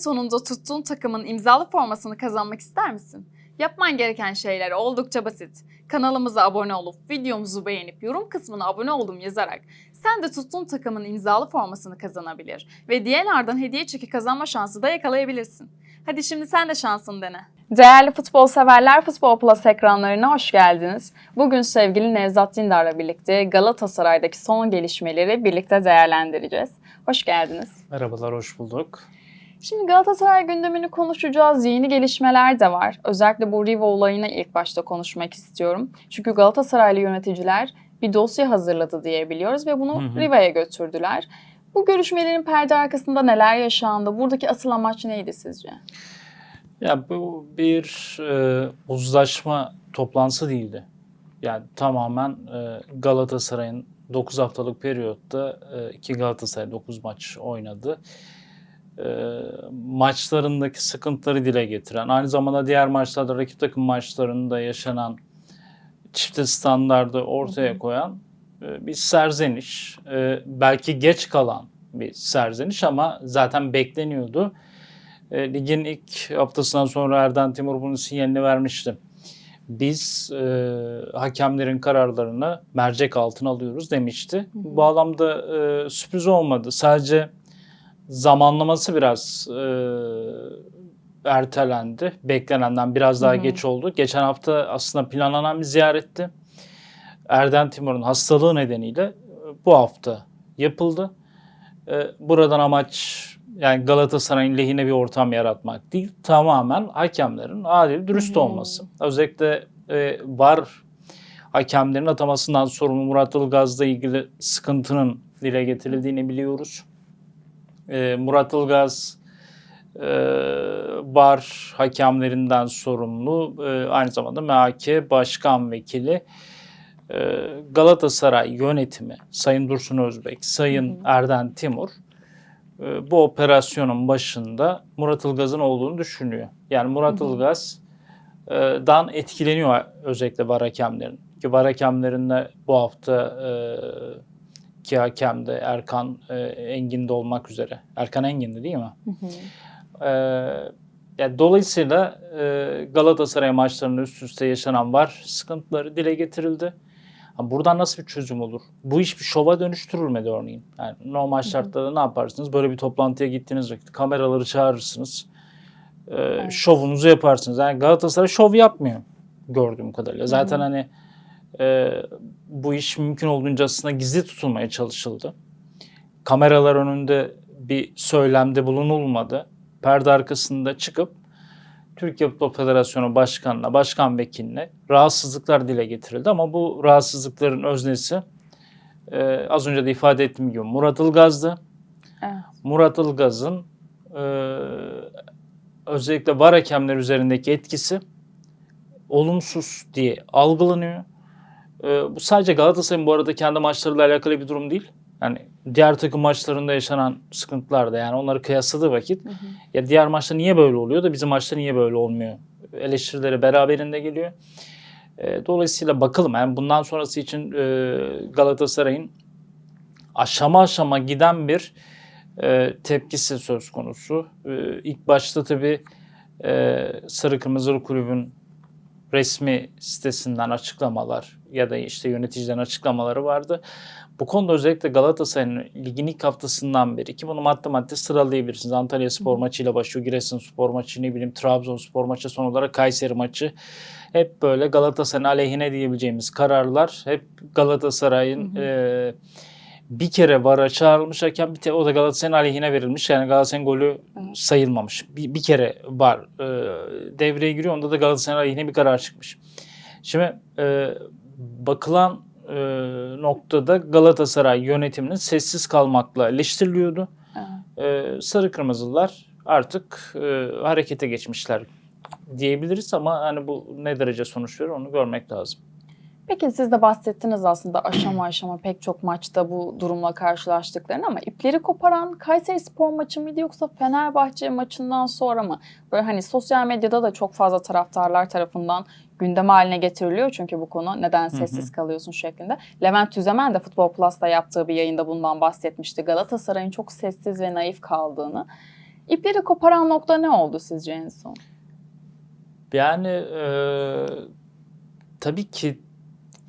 sonunda tuttuğun takımın imzalı formasını kazanmak ister misin? Yapman gereken şeyler oldukça basit. Kanalımıza abone olup videomuzu beğenip yorum kısmına abone oldum yazarak sen de tuttuğun takımın imzalı formasını kazanabilir ve DNR'dan hediye çeki kazanma şansı da yakalayabilirsin. Hadi şimdi sen de şansını dene. Değerli futbol severler Futbol Plus ekranlarına hoş geldiniz. Bugün sevgili Nevzat Dindar'la birlikte Galatasaray'daki son gelişmeleri birlikte değerlendireceğiz. Hoş geldiniz. Merhabalar, hoş bulduk. Şimdi Galatasaray gündemini konuşacağız. Yeni gelişmeler de var. Özellikle bu Riva olayını ilk başta konuşmak istiyorum. Çünkü Galatasaraylı yöneticiler bir dosya hazırladı diye biliyoruz ve bunu. Riva'ya götürdüler. Bu görüşmelerin perde arkasında neler yaşandı? Buradaki asıl amaç neydi sizce? Ya bu bir e, uzlaşma toplantısı değildi. Yani tamamen e, Galatasaray'ın 9 haftalık periyotta e, iki Galatasaray 9 maç oynadı. E, maçlarındaki sıkıntıları dile getiren, aynı zamanda diğer maçlarda rakip takım maçlarında yaşanan çifte standardı ortaya koyan e, bir serzeniş. E, belki geç kalan bir serzeniş ama zaten bekleniyordu. E, ligin ilk haftasından sonra Erden Timur bunun sinyalini vermişti. Biz e, hakemlerin kararlarını mercek altına alıyoruz demişti. Bu bağlamda e, sürpriz olmadı. Sadece zamanlaması biraz e, ertelendi. Beklenenden biraz daha Hı hı. geç oldu. Geçen hafta aslında planlanan bir ziyaretti. Erden Timur'un hastalığı nedeniyle e, bu hafta yapıldı. E, buradan amaç yani Galatasaray'ın lehine bir ortam yaratmak değil, tamamen hakemlerin adil, dürüst Hı hı. olması. Özellikle e, var hakemlerin atamasından sorumlu Murat Ilgaz'la ilgili sıkıntının dile getirildiğini biliyoruz. E, Murat Ilgaz e, bar hakemlerinden sorumlu, e, aynı zamanda MHK Başkan Vekili. E, Galatasaray yönetimi, Sayın Dursun Özbek, Sayın Hı hı. Erden Timur e, bu operasyonun başında Murat Ilgaz'ın olduğunu düşünüyor. Yani Murat Hı hı. Ilgaz'dan etkileniyor özellikle var hakemlerin. Ki var hakemlerinde bu hafta e, ki hakem de Erkan e, Engin'de olmak üzere. Erkan Engin'di değil mi? Ee, yani dolayısıyla e, Galatasaray maçlarında üst üste yaşanan var sıkıntıları dile getirildi. Ha, buradan nasıl bir çözüm olur? Bu iş bir şova dönüştürülmedi örneğin. Yani normal şartlarda ne yaparsınız? Böyle bir toplantıya gittiğiniz vakit kameraları çağırırsınız. Ee, Şovunuzu yaparsınız. Yani Galatasaray şov yapmıyor gördüğüm kadarıyla. Zaten Hı hı. hani e, bu iş mümkün olduğunca aslında gizli tutulmaya çalışıldı. Kameralar önünde bir söylemde bulunulmadı. Perde arkasında çıkıp Türkiye Futbol Federasyonu Başkanı'na, Başkan Vekiline rahatsızlıklar dile getirildi. Ama bu rahatsızlıkların öznesi e, az önce de ifade ettiğim gibi Murat Ilgaz'dı. Evet. Murat Ilgaz'ın e, özellikle var hakemler üzerindeki etkisi olumsuz diye algılanıyor. E, bu sadece Galatasaray'ın bu arada kendi maçlarıyla alakalı bir durum değil. Yani diğer takım maçlarında yaşanan sıkıntılar da yani onları kıyasladığı vakit Hı hı. ya diğer maçta niye böyle oluyor da bizim maçta niye böyle olmuyor? Eleştirileri beraberinde geliyor. E, dolayısıyla bakalım yani bundan sonrası için e, Galatasaray'ın aşama aşama giden bir e, tepkisi söz konusu. E, ilk başta tabii e, Sarı Kırmızılı Kulübün resmi sitesinden açıklamalar ya da işte yöneticilerin açıklamaları vardı. Bu konuda özellikle Galatasaray'ın ligin ilk haftasından beri ki bunu madde madde sıralayabilirsiniz. Antalya Spor maçıyla başlıyor, Giresun Spor maçı, ne bileyim Trabzon Spor maçı, son olarak Kayseri maçı. Hep böyle Galatasaray'ın aleyhine diyebileceğimiz kararlar hep Galatasaray'ın Hı hı. e, bir kere VAR'a çağrılmış hakem bir te- o da Galatasaray'ın aleyhine verilmiş. Yani Galatasaray'ın golü sayılmamış. Bir, bir kere VAR e, devreye giriyor. Onda da Galatasaray'ın aleyhine bir karar çıkmış. Şimdi e, bakılan e, noktada Galatasaray yönetiminin sessiz kalmakla eleştiriliyordu. E, Sarı Kırmızılar artık e, harekete geçmişler diyebiliriz ama hani bu ne derece sonuç verir onu görmek lazım. Peki siz de bahsettiniz aslında aşama aşama pek çok maçta bu durumla karşılaştıklarını ama ipleri koparan Kayseri Spor maçı mıydı yoksa Fenerbahçe maçından sonra mı? Böyle hani sosyal medyada da çok fazla taraftarlar tarafından gündem haline getiriliyor çünkü bu konu neden sessiz kalıyorsun şeklinde. Levent Tüzemen de Futbol Plus'ta yaptığı bir yayında bundan bahsetmişti. Galatasaray'ın çok sessiz ve naif kaldığını. İpleri koparan nokta ne oldu sizce en son? Yani e, tabii ki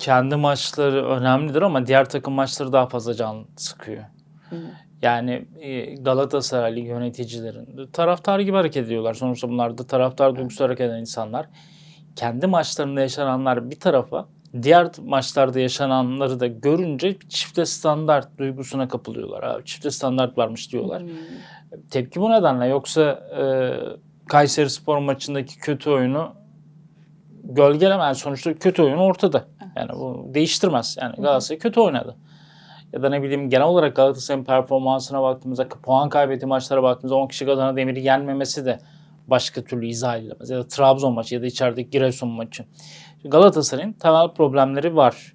kendi maçları önemlidir ama diğer takım maçları daha fazla can sıkıyor. Yani e, Galatasaraylı yöneticilerin taraftar gibi hareket ediyorlar. Sonuçta bunlar da taraftar duygusu hareket eden insanlar. Kendi maçlarında yaşananlar bir tarafa, diğer maçlarda yaşananları da görünce çifte standart duygusuna kapılıyorlar. Abi, çifte standart varmış diyorlar. Tepki bu nedenle. Yoksa e, Kayseri Spor maçındaki kötü oyunu gölgelemez. Sonuçta kötü oyun ortada. Yani bu değiştirmez. Yani Galatasaray kötü oynadı. Ya da ne bileyim genel olarak Galatasaray'ın performansına baktığımızda, puan kaybettiği maçlara baktığımızda 10 kişi Adana Demir'i yenmemesi de başka türlü izah edilemez. Ya da Trabzon maçı ya da içerideki Giresun maçı. Galatasaray'ın temel problemleri var.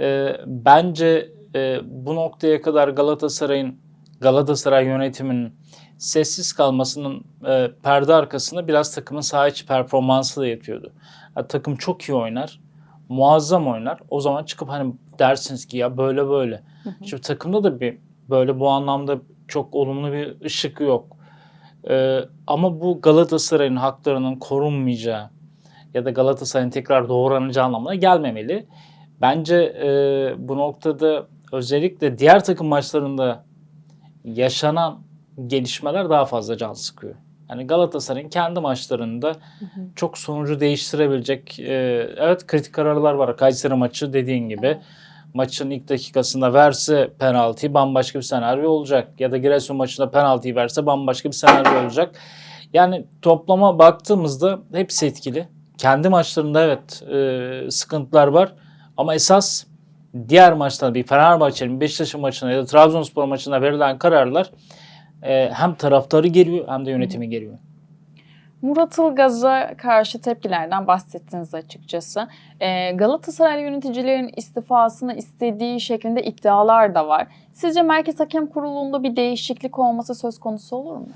Ee, bence e, bu noktaya kadar Galatasaray'ın Galatasaray yönetiminin sessiz kalmasının e, perde arkasında biraz takımın saha içi performansı da yatıyordu. Ya, takım çok iyi oynar, muazzam oynar. O zaman çıkıp hani dersiniz ki ya böyle böyle. Şimdi takımda da bir böyle bu anlamda çok olumlu bir ışık yok. Ee, ama bu Galatasaray'ın haklarının korunmayacağı ya da Galatasaray'ın tekrar doğranacağı anlamına gelmemeli. Bence e, bu noktada özellikle diğer takım maçlarında yaşanan gelişmeler daha fazla can sıkıyor. Yani Galatasaray'ın kendi maçlarında çok sonucu değiştirebilecek e, evet kritik kararlar var. Kayseri maçı dediğin gibi maçın ilk dakikasında verse penaltıyı bambaşka bir senaryo olacak. Ya da Giresun maçında penaltıyı verse bambaşka bir senaryo olacak. Yani toplama baktığımızda hepsi etkili. Kendi maçlarında evet e, sıkıntılar var. Ama esas diğer maçlarda bir Fenerbahçe'nin Beşiktaş'ın maçında ya da Trabzonspor maçında verilen kararlar e, hem taraftarı geliyor hem de yönetimi geliyor. Murat Ilgaz'a karşı tepkilerden bahsettiniz açıkçası. Ee, Galatasaray yöneticilerin istifasını istediği şeklinde iddialar da var. Sizce Merkez Hakem Kurulu'nda bir değişiklik olması söz konusu olur mu?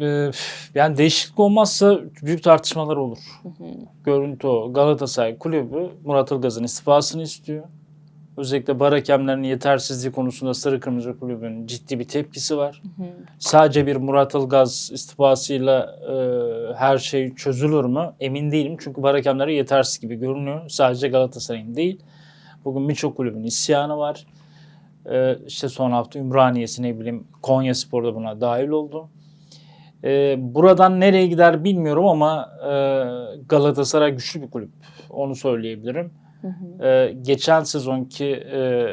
Ee, yani değişiklik olmazsa büyük tartışmalar olur. Görüntü o. Galatasaray kulübü Murat Ilgaz'ın istifasını istiyor. Özellikle bar hakemlerinin yetersizliği konusunda Sarı Kırmızı Kulübü'nün ciddi bir tepkisi var. Sadece bir Murat Ilgaz istifasıyla e, her şey çözülür mü? Emin değilim. Çünkü bar hakemleri yetersiz gibi görünüyor. Sadece Galatasaray'ın değil. Bugün birçok kulübün isyanı var. E, işte son hafta Ümraniyesi ne bileyim Konya Spor da buna dahil oldu. E, buradan nereye gider bilmiyorum ama e, Galatasaray güçlü bir kulüp. Onu söyleyebilirim. Ee, geçen sezonki e,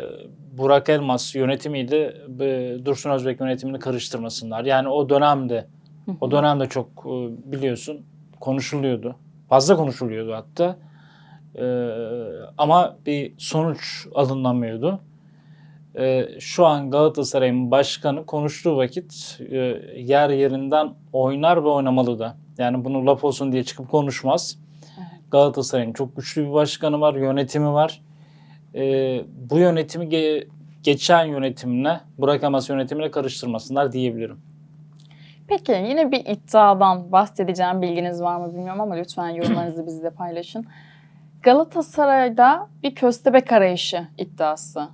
Burak Elmas yönetimiyle e, Dursun Özbek yönetimini karıştırmasınlar. Yani o dönemde o dönemde çok e, biliyorsun konuşuluyordu. Fazla konuşuluyordu hatta. E, ama bir sonuç alınamıyordu. E, şu an Galatasaray'ın başkanı konuştuğu vakit e, yer yerinden oynar ve oynamalı da. Yani bunu laf olsun diye çıkıp konuşmaz. Galatasaray'ın çok güçlü bir başkanı var, yönetimi var. Ee, bu yönetimi ge- geçen yönetimle, Burak Elmas yönetimine karıştırmasınlar diyebilirim. Peki yine bir iddiadan bahsedeceğim bilginiz var mı bilmiyorum ama lütfen yorumlarınızı bizle paylaşın. Galatasaray'da bir köstebek arayışı iddiası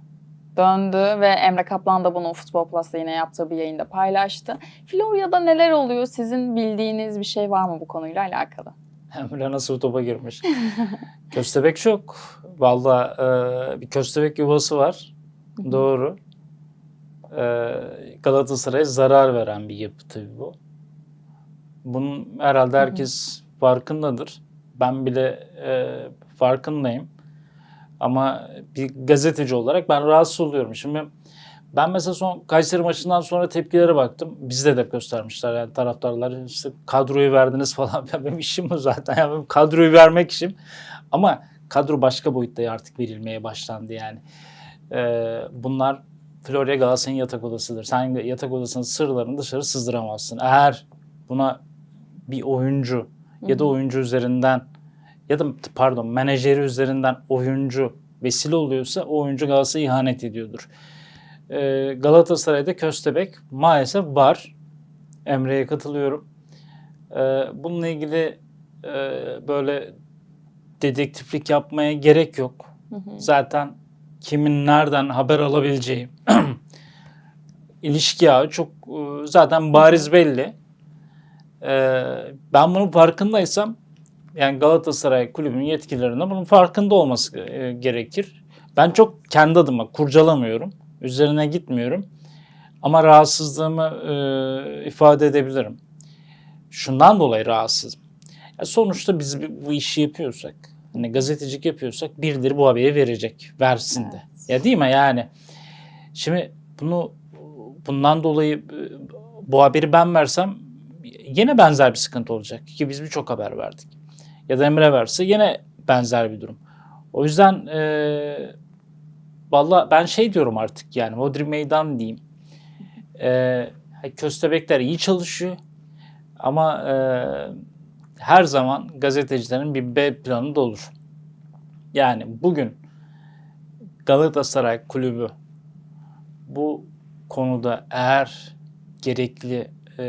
döndü ve Emre Kaplan da bunu Futbol Plus'ta yine yaptığı bir yayında paylaştı. Florya'da neler oluyor? Sizin bildiğiniz bir şey var mı bu konuyla alakalı? Emre nasıl topa girmiş. köstebek çok. Valla e, bir köstebek yuvası var. Doğru. E, Galatasaray'a zarar veren bir yapı tabii bu. Bunun herhalde herkes farkındadır. Ben bile e, farkındayım. Ama bir gazeteci olarak ben rahatsız oluyorum. Şimdi ben mesela son Kayseri maçından sonra tepkilere baktım. Bizde de göstermişler yani taraftarlar işte kadroyu verdiniz falan. Ya benim işim bu zaten. Yani benim kadroyu vermek işim. Ama kadro başka boyutta artık verilmeye başlandı yani. Ee, bunlar Florya Galatasaray'ın yatak odasıdır. Sen yatak odasının sırlarını dışarı sızdıramazsın. Eğer buna bir oyuncu ya da oyuncu üzerinden ya da pardon menajeri üzerinden oyuncu vesile oluyorsa o oyuncu Galatasaray'a ihanet ediyordur. Ee, Galatasaray'da köstebek maalesef var. Emre'ye katılıyorum. Ee, bununla ilgili e, böyle dedektiflik yapmaya gerek yok. Zaten kimin nereden haber alabileceği ilişki yağı çok e, zaten bariz belli. E, ben bunun farkındaysam yani Galatasaray kulübünün yetkililerinde bunun farkında olması e, gerekir. Ben çok kendi adıma kurcalamıyorum. Üzerine gitmiyorum. Ama rahatsızlığımı e, ifade edebilirim. Şundan dolayı rahatsızım. Ya sonuçta biz bu işi yapıyorsak, hani gazetecilik yapıyorsak birileri bu haberi verecek, versin de. Ya değil mi yani? Şimdi bunu bundan dolayı e, bu haberi ben versem yine benzer bir sıkıntı olacak ki biz birçok haber verdik. Ya da Emre verse yine benzer bir durum. O yüzden e, valla ben şey diyorum artık yani Modri Meydan diyeyim. E, köstebekler iyi çalışıyor ama e, her zaman gazetecilerin bir B planı da olur. Yani bugün Galatasaray kulübü bu konuda eğer gerekli e,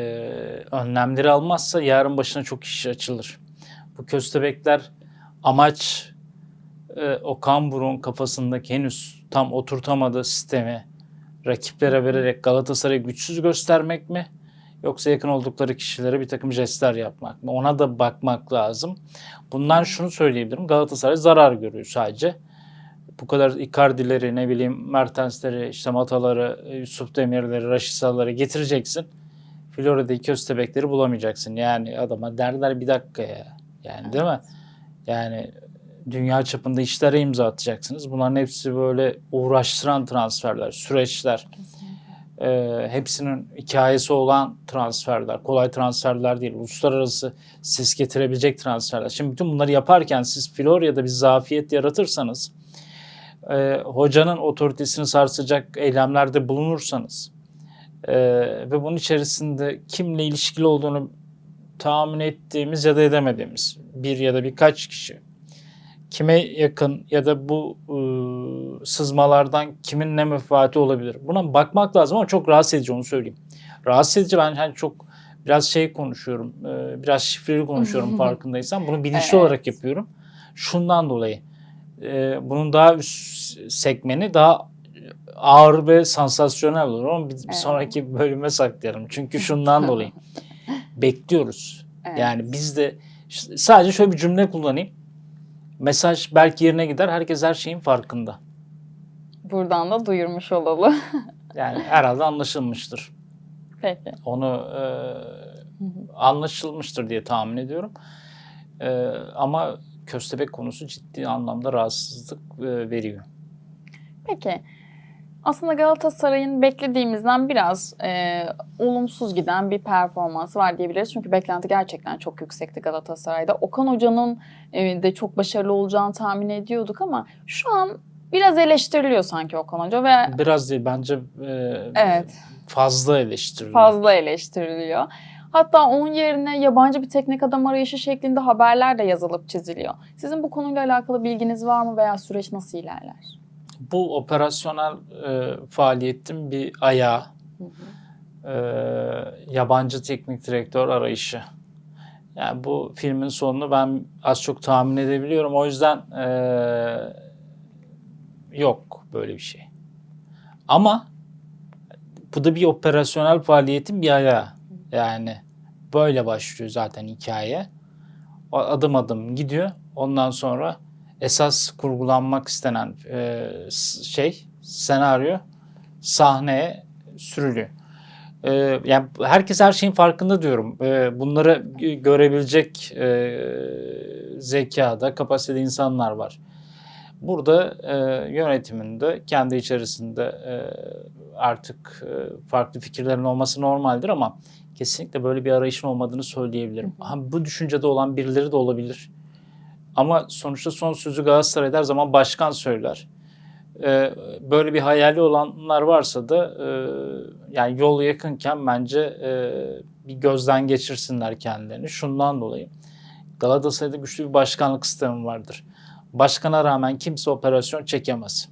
önlemleri almazsa yarın başına çok iş açılır. Bu köstebekler amaç e, Okan Buruk'un kafasındaki henüz tam oturtamadığı sistemi rakiplere vererek Galatasaray'ı güçsüz göstermek mi? Yoksa yakın oldukları kişilere bir takım jestler yapmak mı? Ona da bakmak lazım. Bundan şunu söyleyebilirim. Galatasaray zarar görüyor sadece. Bu kadar Icardi'leri, ne bileyim Mertens'leri, işte Mataları, Yusuf Demir'leri, Raşisaları getireceksin. Florya'daki köstebekleri bulamayacaksın. Yani adama derler bir dakika ya. Yani değil mi? Yani dünya çapında işlere imza atacaksınız. Bunların hepsi böyle uğraştıran transferler, süreçler. Ee, hepsinin hikayesi olan transferler. Kolay transferler değil. Uluslararası ses getirebilecek transferler. Şimdi bütün bunları yaparken siz Florya'da bir zafiyet yaratırsanız e, hocanın otoritesini sarsacak eylemlerde bulunursanız e, ve bunun içerisinde kimle ilişkili olduğunu tahmin ettiğimiz ya da edemediğimiz bir ya da birkaç kişi kime yakın ya da bu e, sızmalardan kimin ne menfaati olabilir? Buna bakmak lazım ama çok rahatsız edici onu söyleyeyim. Rahatsız edici ben hani çok biraz şey konuşuyorum, e, biraz şifreli konuşuyorum farkındaysan. Bunu bilinçli Evet. olarak yapıyorum. Şundan dolayı e, bunun daha üst segmeni daha ağır ve sansasyonel olur ama bir Evet. sonraki bölüme saklayalım. Çünkü şundan dolayı bekliyoruz. Evet. Yani biz de sadece şöyle bir cümle kullanayım. Mesaj belki yerine gider. Herkes her şeyin farkında. Buradan da duyurmuş olalım. Yani herhalde anlaşılmıştır. Peki. Onu e, anlaşılmıştır diye tahmin ediyorum. E, ama köstebek konusu ciddi anlamda rahatsızlık e, veriyor. Peki. Aslında Galatasaray'ın beklediğimizden biraz e, olumsuz giden bir performansı var diyebiliriz. Çünkü beklenti gerçekten çok yüksekti Galatasaray'da. Okan Hoca'nın e, de çok başarılı olacağını tahmin ediyorduk ama şu an biraz eleştiriliyor sanki Okan Hoca ve Biraz değil bence e, Evet. fazla eleştiriliyor. fazla eleştiriliyor. Hatta onun yerine yabancı bir teknik adam arayışı şeklinde haberler de yazılıp çiziliyor. Sizin bu konuyla alakalı bilginiz var mı veya süreç nasıl ilerler? Bu operasyonel e, faaliyetin bir ayağı. e, yabancı teknik direktör arayışı. Yani bu filmin sonunu ben az çok tahmin edebiliyorum. O yüzden e, yok böyle bir şey. Ama bu da bir operasyonel faaliyetin bir ayağı. Yani böyle başlıyor zaten hikaye. Adım adım gidiyor. Ondan sonra esas kurgulanmak istenen e, şey, senaryo sahneye sürülüyor. Ee, yani herkes her şeyin farkında diyorum. Ee, bunları gö- görebilecek e, zekada, kapasiteli insanlar var. Burada e, yönetiminde kendi içerisinde e, artık e, farklı fikirlerin olması normaldir ama kesinlikle böyle bir arayışın olmadığını söyleyebilirim. Ha, bu düşüncede olan birileri de olabilir. Ama sonuçta son sözü Galatasaray'da her zaman başkan söyler. Ee, böyle bir hayali olanlar varsa da e, yani yol yakınken bence e, bir gözden geçirsinler kendilerini. Şundan dolayı Galatasaray'da güçlü bir başkanlık sistemi vardır. Başkana rağmen kimse operasyon çekemez.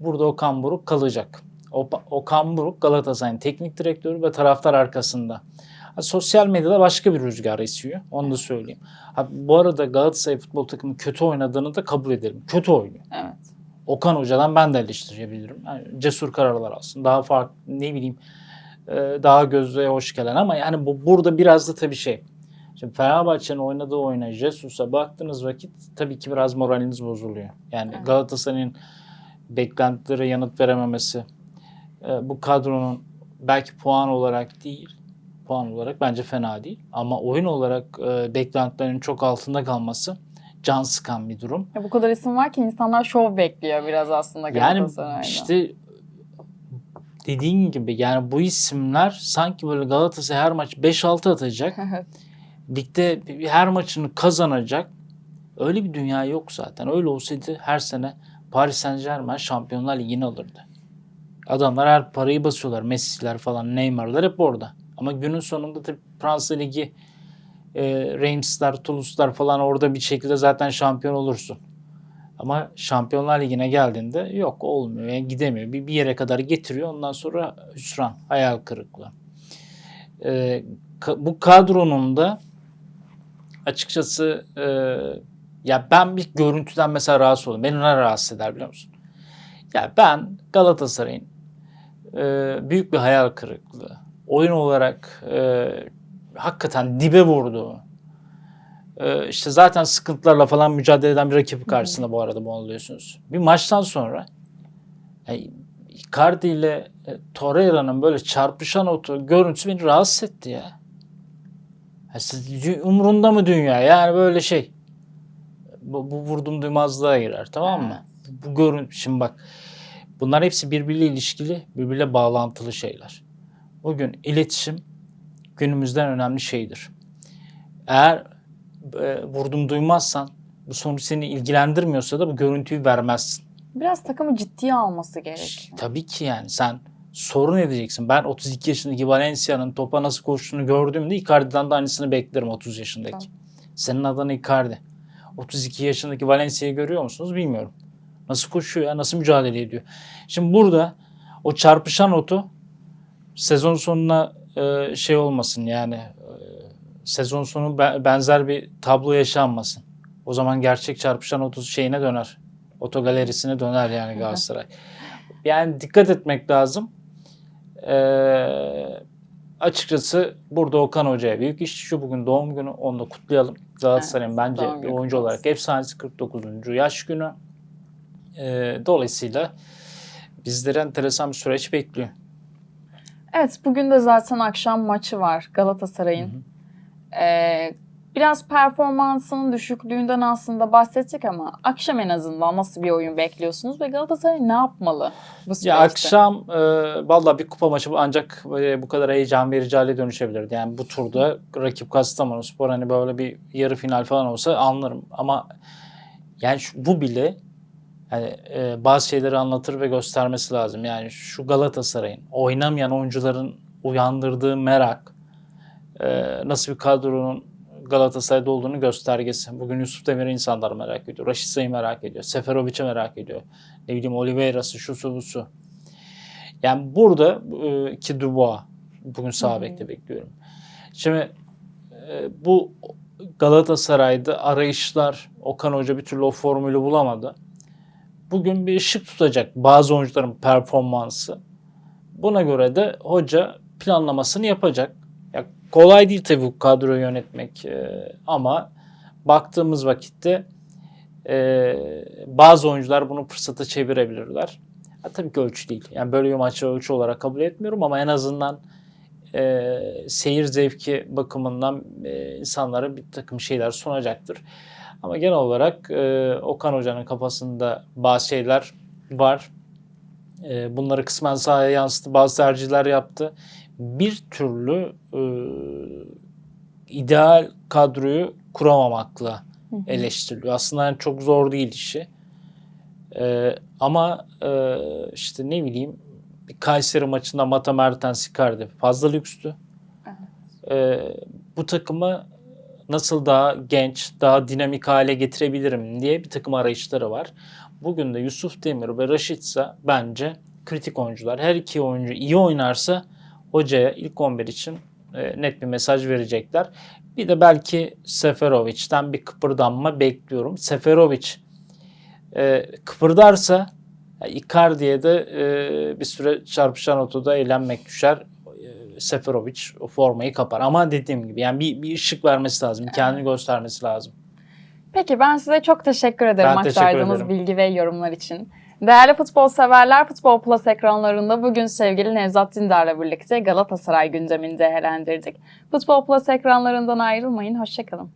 Burada Okan Buruk kalacak. Okan Buruk Galatasaray'ın teknik direktörü ve taraftar arkasında. Sosyal medyada başka bir rüzgar esiyor. Onu da söyleyeyim. Ha, bu arada Galatasaray futbol takımı kötü oynadığını da kabul edelim. Kötü oynuyor. Evet. Okan Hoca'dan ben de eleştirebilirim. Yani cesur kararlar alsın. Daha farklı ne bileyim e, daha gözle hoş gelen ama yani bu burada biraz da tabii şey. Şimdi Fenerbahçe'nin oynadığı oyuna Jesus'a baktığınız vakit tabii ki biraz moraliniz bozuluyor. Yani Evet. Galatasaray'ın beklentilere yanıt verememesi, e, bu kadronun belki puan olarak değil, puan olarak bence fena değil ama oyun olarak e, beklentilerin çok altında kalması can sıkan bir durum. Ya bu kadar isim var ki insanlar şov bekliyor biraz aslında Yani Galatasaray'da. işte dediğin gibi yani bu isimler sanki böyle Galatasaray her maç 5-6 atacak. Ligde her maçını kazanacak. Öyle bir dünya yok zaten. Öyle olsaydı her sene Paris Saint Germain Şampiyonlar Ligi'ni alırdı. Adamlar her parayı basıyorlar. Messi'ler falan, Neymar'lar hep orada. Ama günün sonunda tabii Fransa Ligi e, Reims'ler, Toulouse'lar falan orada bir şekilde zaten şampiyon olursun. Ama Şampiyonlar Ligi'ne geldiğinde yok olmuyor. Yani gidemiyor. Bir, bir yere kadar getiriyor. Ondan sonra hüsran, hayal kırıklığı. E, ka- bu kadronun da açıkçası e, ya ben bir görüntüden mesela rahatsız oldum. Beni ne rahatsız eder biliyor musun? Ya ben Galatasaray'ın e, büyük bir hayal kırıklığı, oyun olarak e, hakikaten dibe vurduğu, e, işte zaten sıkıntılarla falan mücadele eden bir rakibi karşısında bu arada bunu alıyorsunuz. Bir maçtan sonra yani Icardi ile e, Torreira'nın böyle çarpışan o görüntüsü beni rahatsız etti ya. Ya siz- umurunda mı dünya? Yani böyle şey. Bu, bu vurdum duymazlığa girer tamam mı? Bu görün şimdi bak. Bunlar hepsi birbiriyle ilişkili, birbiriyle bağlantılı şeyler. Bugün iletişim günümüzden önemli şeydir. Eğer e, vurdum duymazsan bu sonuç seni ilgilendirmiyorsa da bu görüntüyü vermezsin. Biraz takımı ciddiye alması gerekiyor. Tabii ki yani sen sorun edeceksin. Ben 32 yaşındaki Valencia'nın topa nasıl koştuğunu gördüğümde Icardi'den de aynısını beklerim 30 yaşındaki. Tamam. Senin adın Icardi. 32 yaşındaki Valencia'yı görüyor musunuz bilmiyorum. Nasıl koşuyor ya nasıl mücadele ediyor. Şimdi burada o çarpışan otu sezon sonuna e, şey olmasın yani e, sezon sonu be- benzer bir tablo yaşanmasın. O zaman gerçek çarpışan otu şeyine döner. Otogalerisine döner yani Galatasaray. Yani dikkat etmek lazım. Ee, açıkçası burada Okan Hoca'ya büyük iş düşüyor. Bugün doğum günü. Onu da kutlayalım. Galatasaray'ın Evet, bence bir oyuncu kutlu olarak olsun. efsanesi 49. yaş günü. Ee, dolayısıyla bizleri enteresan bir süreç bekliyor. Evet bugün de zaten akşam maçı var Galatasaray'ın. Ee, biraz performansının düşüklüğünden aslında bahsettik ama akşam en azından nasıl bir oyun bekliyorsunuz ve Galatasaray ne yapmalı bu süreçte? Ya akşam e, vallahi bir kupa maçı ancak böyle bu kadar heyecan verici hale dönüşebilirdi. Yani bu turda rakip Kastamonu Spor hani böyle bir yarı final falan olsa anlarım. Ama yani şu- bu bile yani e, bazı şeyleri anlatır ve göstermesi lazım. Yani şu Galatasaray'ın oynamayan oyuncuların uyandırdığı merak e, nasıl bir kadronun Galatasaray'da olduğunu göstergesi. Bugün Yusuf Demir'i insanlar merak ediyor. Raşitsa'yı merak ediyor. Seferovic'i merak ediyor. Ne bileyim Oliveira'sı, şusu busu. Yani burada e, ki Dubois bugün sağ bekte bekliyorum. Şimdi e, bu Galatasaray'da arayışlar Okan Hoca bir türlü o formülü bulamadı. Bugün bir ışık tutacak bazı oyuncuların performansı. Buna göre de hoca planlamasını yapacak. Ya kolay değil tabii bu kadroyu yönetmek e, ama baktığımız vakitte e, bazı oyuncular bunu fırsata çevirebilirler. Ha, tabii ki ölçü değil. Yani böyle bir maçı ölçü olarak kabul etmiyorum ama en azından e, seyir zevki bakımından e, insanlara bir takım şeyler sunacaktır. Ama genel olarak e, Okan Hoca'nın kafasında bazı şeyler var. E, bunları kısmen sahaya yansıttı. Bazı tercihler yaptı. Bir türlü e, ideal kadroyu kuramamakla eleştiriliyor. Aslında yani çok zor değil işi. E, ama e, işte ne bileyim bir Kayseri maçında Mata Mertens Icardi fazla lükstü. E, bu takımı nasıl daha genç, daha dinamik hale getirebilirim diye bir takım arayışları var. Bugün de Yusuf Demir ve Raşitsa bence kritik oyuncular. Her iki oyuncu iyi oynarsa hocaya ilk 11 için e, net bir mesaj verecekler. Bir de belki Seferovic'den bir kıpırdanma bekliyorum. Seferovic e, kıpırdarsa ya Icardi'ye de e, bir süre çarpışan otoda eğlenmek düşer. Seferovic o formayı kapar. Ama dediğim gibi yani bir, bir ışık vermesi lazım. Kendini göstermesi lazım. Peki ben size çok teşekkür ederim Ben teşekkür aktardığınız ederim. bilgi ve yorumlar için. Değerli futbol severler, Futbol Plus ekranlarında bugün sevgili Nevzat Dindar'la birlikte Galatasaray gündemini değerlendirdik. Futbol Plus ekranlarından ayrılmayın, hoşçakalın.